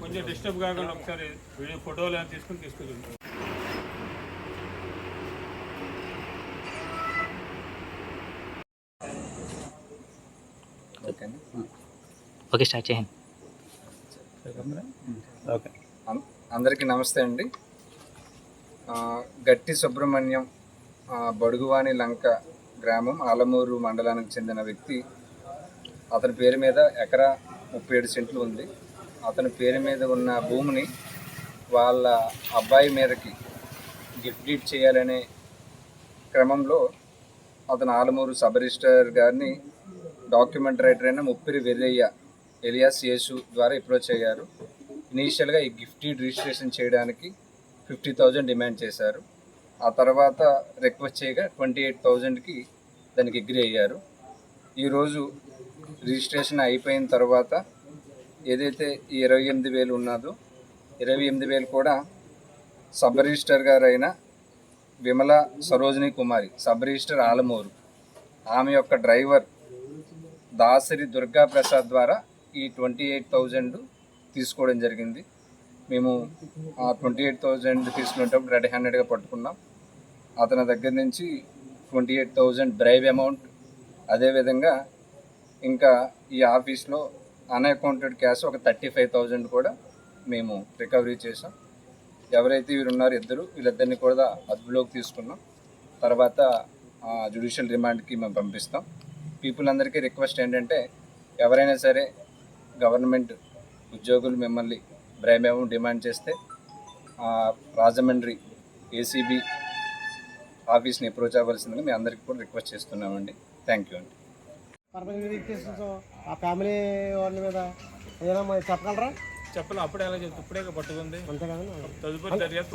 కొంచెం డిస్టర్బ్ కాకుండా ఒకసారి వీడియో ఫోటోలు తీసుకుని తీసుకుంటాం ఓకేనా ఓకే స్టార్ట్ చేయండి. ఓకే. అం- అందరికీ నమస్తే అండి. ఆ, గట్టి సుబ్రహ్మణ్యం ఆ, బడుగువాని లంక గ్రామం ఆలమూరు మండలానికి చెందిన వ్యక్తి. అతని పేరు మీద ఎకరా ముప్పై ఏడు సెంట్లు ఉంది. అతని పేరు మీద ఉన్న భూమిని వాళ్ళ అబ్బాయి మీదకి గిఫ్ట్ డీడ్ చేయాలనే క్రమంలో అతను ఆలమూరు సబ్ రిజిస్టర్ గారిని డాక్యుమెంట్ రైటర్ అయిన ముప్పిరి వెల్లయ్య ఎలియాస్ యేసు ద్వారా అప్రోచ్ అయ్యారు. ఇనీషియల్గా ఈ గిఫ్ట్ డీడ్ రిజిస్ట్రేషన్ చేయడానికి ఫిఫ్టీ థౌజండ్ డిమాండ్ చేశారు. ఆ తర్వాత రిక్వెస్ట్ చేయగా ట్వంటీ ఎయిట్ థౌజండ్కి దానికి అగ్రి అయ్యారు. ఈరోజు రిజిస్ట్రేషన్ అయిపోయిన తర్వాత ఏదైతే ఈ ఇరవై ఎనిమిది వేలు ఉన్నదో ఇరవై ఎనిమిది వేలు కూడా సబ్ రిజిస్టర్ గారు అయిన విమల సరోజిని కుమారి సబ్ రిజిస్టర్ ఆలమూరు. ఆమె యొక్క డ్రైవర్ దాసరి దుర్గా ప్రసాద్ ద్వారా ఈ ట్వంటీ ఎయిట్ థౌజండ్ తీసుకోవడం జరిగింది. మేము ఆ ట్వంటీ ఎయిట్ థౌజండ్ తీసుకునేటప్పుడు రెడ్ హ్యాండెడ్గా పట్టుకున్నాం. అతని దగ్గర నుంచి twenty eight thousand drive amount అదేవిధంగా ఇంకా ఈ ఆఫీస్లో అన్అకౌంటెడ్ క్యాష్ ఒక థర్టీ ఫైవ్ థౌజండ్ కూడా మేము రికవరీ చేసాం ఎవరైతే వీరు ఉన్నారో ఇద్దరు వీళ్ళిద్దరిని కూడా అదుపులోకి తీసుకున్నాం. తర్వాత జ్యుడిషియల్ రిమాండ్కి మేము పంపిస్తాం. పీపుల్ అందరికీ రిక్వెస్ట్ ఏంటంటే ఎవరైనా సరే గవర్నమెంట్ ఉద్యోగులు మిమ్మల్ని బ్రైమేమం డిమాండ్ చేస్తే రాజమండ్రి ఏసీబీ ఆఫీస్ని అప్రోచ్ అవ్వాల్సిందిగా మీ అందరికీ కూడా రిక్వెస్ట్ చేస్తున్నామండి. థ్యాంక్ యూ అండి. పర్మనెంట్ ఆ ఫ్యామిలీ వాళ్ళ మీద ఏదైనా చెప్పగలరా? చెప్పలే అప్పుడే ఎలా చెప్తే ఇప్పుడే పట్టుకుంది. అంతే కదా తదుపరి దర్యాప్తు